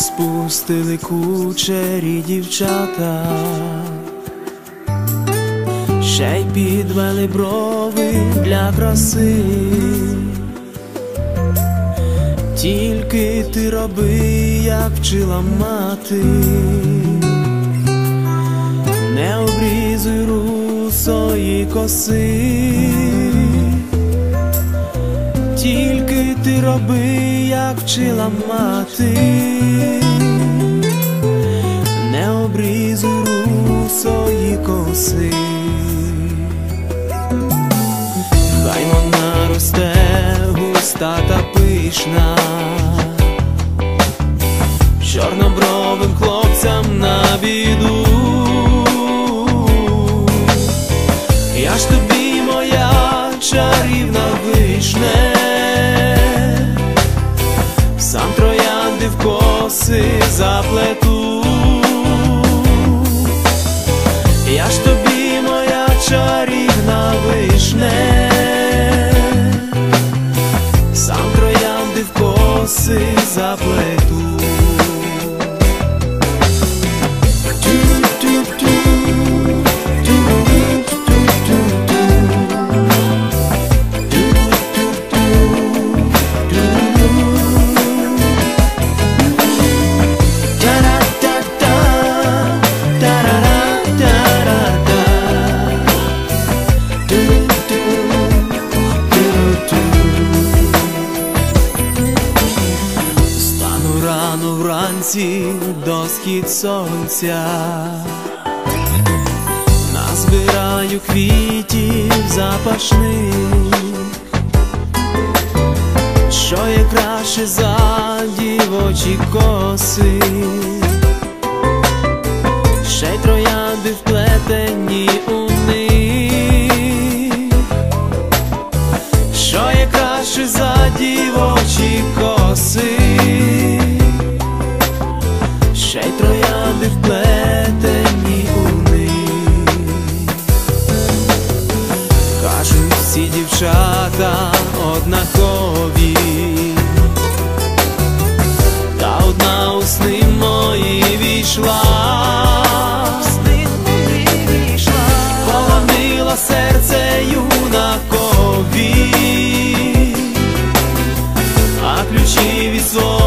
Наростили кучері дівчата, ще й підвели брови для краси. Тільки ти роби, як вчила мати, не обрізуй русої коси, роби, як вчила мати, не обрізуй русої коси. Хай вона росте густа та пишна, чорнобровим хлопцям на біду. Я ж тобі моя чарівна вишне, се заплету. И аз ще про сонця, назбираю квітів запашних, що є краще за дівочі коси, ще й троянди вплетені у них, що є краще за дівочі коси. всі дівчата однакові, та одна у сни мої війшла, сни мої війшла, полонила серце юнакові, а ключі від свого